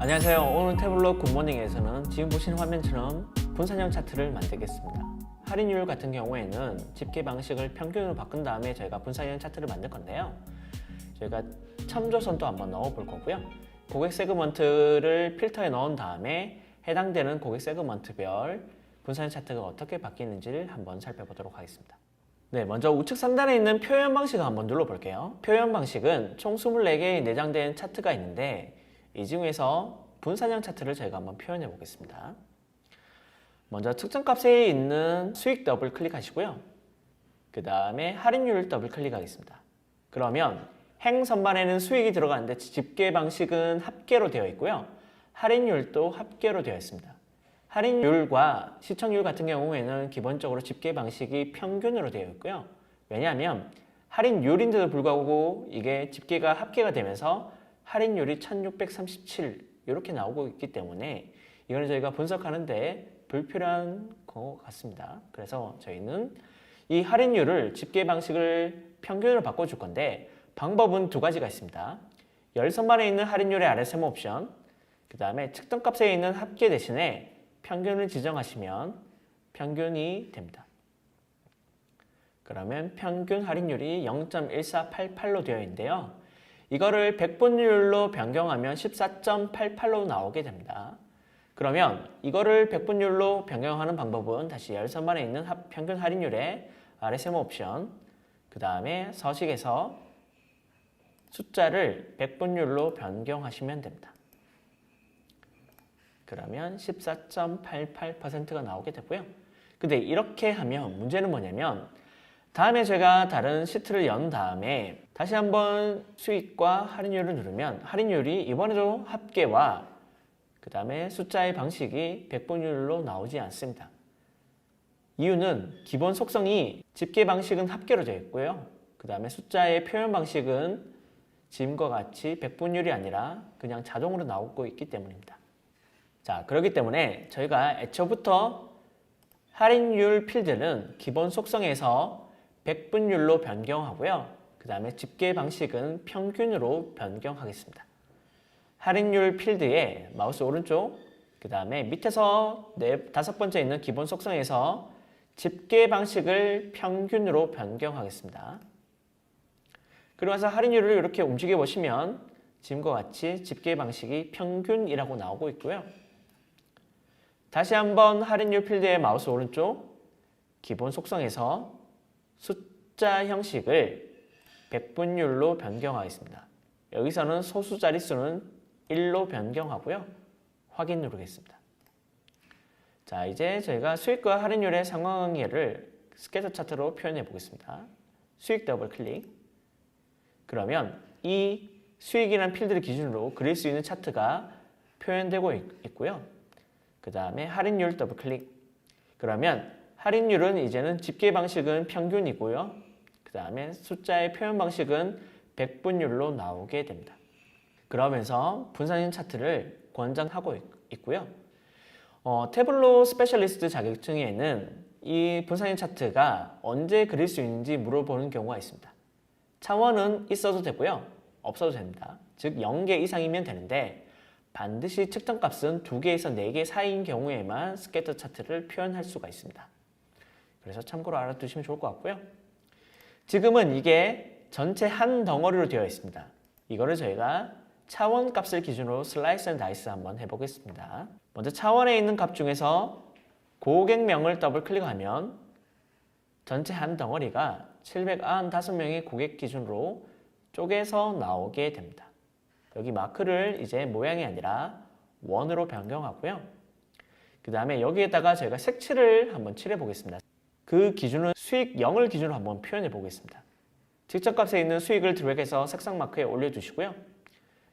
안녕하세요. 오늘 태블릿 굿모닝에서는 지금 보시는 화면처럼 분산형 차트를 만들겠습니다. 할인율 같은 경우에는 집계 방식을 평균으로 바꾼 다음에 저희가 분산형 차트를 만들 건데요. 저희가 첨조선도 한번 넣어 볼 거고요. 고객 세그먼트를 필터에 넣은 다음에 해당되는 고객 세그먼트별 분산형 차트가 어떻게 바뀌는지를 한번 살펴보도록 하겠습니다. 네, 먼저 우측 상단에 있는 표현 방식을 한번 눌러볼게요. 표현 방식은 총 24개의 내장된 차트가 있는데 이 중에서 분산형 차트를 저희가 한번 표현해 보겠습니다. 먼저 측정 값에 있는 수익 더블 클릭하시고요. 그 다음에 할인율 더블 클릭하겠습니다. 그러면 행 선반에는 수익이 들어가는데 집계 방식은 합계로 되어 있고요. 할인율도 합계로 되어 있습니다. 할인율과 시청률 같은 경우에는 기본적으로 집계 방식이 평균으로 되어 있고요. 왜냐하면 할인율인데도 불구하고 이게 집계가 합계가 되면서 할인율이 1637 이렇게 나오고 있기 때문에 이거는 저희가 분석하는데 불필요한 것 같습니다. 그래서 저희는 이 할인율을 집계 방식을 평균으로 바꿔줄 건데 방법은 두 가지가 있습니다. 열선반에 있는 할인율의 RSM 옵션, 그 다음에 측정값에 있는 합계 대신에 평균을 지정하시면 평균이 됩니다. 그러면 평균 할인율이 0.1488로 되어 있는데요. 이거를 100분율로 변경하면 14.88로 나오게 됩니다. 그러면 이거를 100분율로 변경하는 방법은 다시 열선반에 있는 합- 평균 할인율의 RSM 옵션, 그 다음에 서식에서 숫자를 100분율로 변경하시면 됩니다. 그러면 14.88%가 나오게 되고요. 근데 이렇게 하면 문제는 뭐냐면 다음에 제가 다른 시트를 연 다음에 다시 한번 수익과 할인율을 누르면 할인율이 이번에도 합계와 그 다음에 숫자의 방식이 100분율로 나오지 않습니다. 이유는 기본 속성이 집계 방식은 합계로 되어 있고요. 그 다음에 숫자의 표현 방식은 지금과 같이 100분율이 아니라 그냥 자동으로 나오고 있기 때문입니다. 자, 그렇기 때문에 저희가 애초부터 할인율 필드는 기본 속성에서 100분율로 변경하고요. 그 다음에 집계 방식은 평균으로 변경하겠습니다. 할인율 필드에 마우스 오른쪽, 그 다음에 밑에서 네, 다섯 번째 있는 기본 속성에서 집계 방식을 평균으로 변경하겠습니다. 나서 할인율을 이렇게 움직여 보시면 지금과 같이 집계 방식이 평균이라고 나오고 있고요. 다시 한번 할인율 필드의 마우스 오른쪽 기본 속성에서 숫자 형식을 100분율로 변경하겠습니다. 여기서는 소수 자릿수는 1로 변경하고요. 확인 누르겠습니다. 자, 이제 저희가 수익과 할인율의 상관관계를 스케쳐 차트로 표현해 보겠습니다. 수익 더블 클릭. 그러면 이 수익이라는 필드를 기준으로 그릴 수 있는 차트가 표현되고 있- 있고요. 그 다음에 할인율 더블 클릭. 그러면 할인율은 이제는 집계 방식은 평균이고요. 그 다음에 숫자의 표현 방식은 100분율로 나오게 됩니다. 그러면서 분산형 차트를 권장하고 있- 있고요. 어, 태블로 스페셜리스트 자격증에는 이 분산형 차트가 언제 그릴 수 있는지 물어보는 경우가 있습니다. 차원은 있어도 되고요. 없어도 됩니다. 즉 0개 이상이면 되는데 반드시 측정값은 2개에서 4개 사이인 경우에만 스캐터 차트를 표현할 수가 있습니다. 그래서 참고로 알아두시면 좋을 것 같고요. 지금은 이게 전체 한 덩어리로 되어 있습니다. 이거를 저희가 차원 값을 기준으로 슬라이스 앤 다이스 한번 해보겠습니다. 먼저 차원에 있는 값 중에서 고객명을 더블 클릭하면 전체 한 덩어리가 795명의 고객 기준으로 쪼개서 나오게 됩니다. 여기 마크를 이제 모양이 아니라 원으로 변경하고요. 그 다음에 여기에다가 저희가 색칠을 한번 칠해 보겠습니다. 그 기준은 수익 0을 기준으로 한번 표현해 보겠습니다. 직접값에 있는 수익을 드래그해서 색상 마크에 올려주시고요.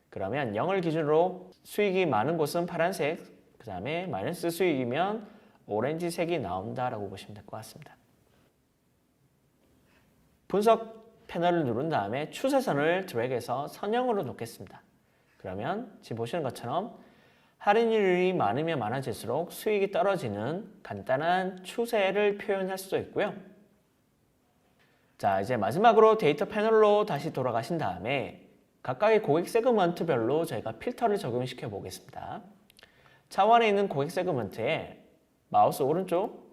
그러면 0을 기준으로 수익이 많은 곳은 파란색, 그 다음에 마이너스 수익이면 오렌지색이 나온다라고 보시면 될 것 같습니다. 분석 패널을 누른 다음에 추세선을 드래그해서 선형으로 놓겠습니다. 그러면 지금 보시는 것처럼 할인율이 많으면 많아질수록 수익이 떨어지는 간단한 추세를 표현할 수도 있고요. 자, 이제 마지막으로 데이터 패널로 다시 돌아가신 다음에 각각의 고객 세그먼트별로 저희가 필터를 적용시켜 보겠습니다. 차원에 있는 고객 세그먼트에 마우스 오른쪽,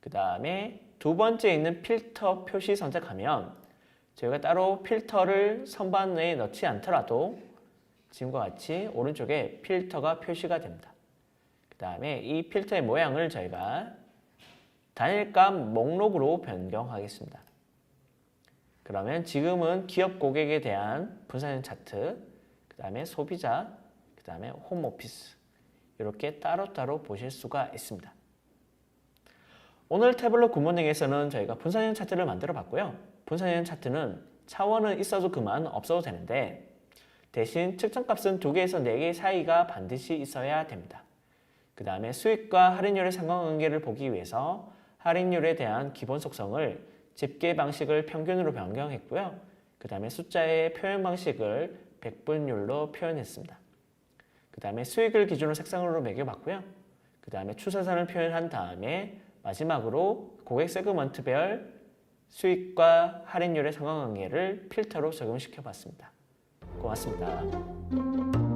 그 다음에 두 번째 있는 필터 표시 선택하면 저희가 따로 필터를 선반에 넣지 않더라도 지금과 같이 오른쪽에 필터가 표시가 됩니다. 그 다음에 이 필터의 모양을 저희가 단일값 목록으로 변경하겠습니다. 그러면 지금은 기업 고객에 대한 분산형 차트, 그 다음에 소비자, 그 다음에 홈오피스 이렇게 따로따로 보실 수가 있습니다. 오늘 태블릿 굿모닝에서는 저희가 분산형 차트를 만들어 봤고요. 분산형 차트는 차원은 있어도 그만 없어도 되는데 대신 측정값은 2개에서 4개 사이가 반드시 있어야 됩니다. 그 다음에 수익과 할인율의 상관관계를 보기 위해서 할인율에 대한 기본 속성을 집계 방식을 평균으로 변경했고요. 그 다음에 숫자의 표현 방식을 백분율로 표현했습니다. 그 다음에 수익을 기준으로 색상으로 매겨봤고요. 그 다음에 추세선을 표현한 다음에 마지막으로 고객 세그먼트별 수익과 할인율의 상관관계를 필터로 적용시켜 봤습니다. 고맙습니다.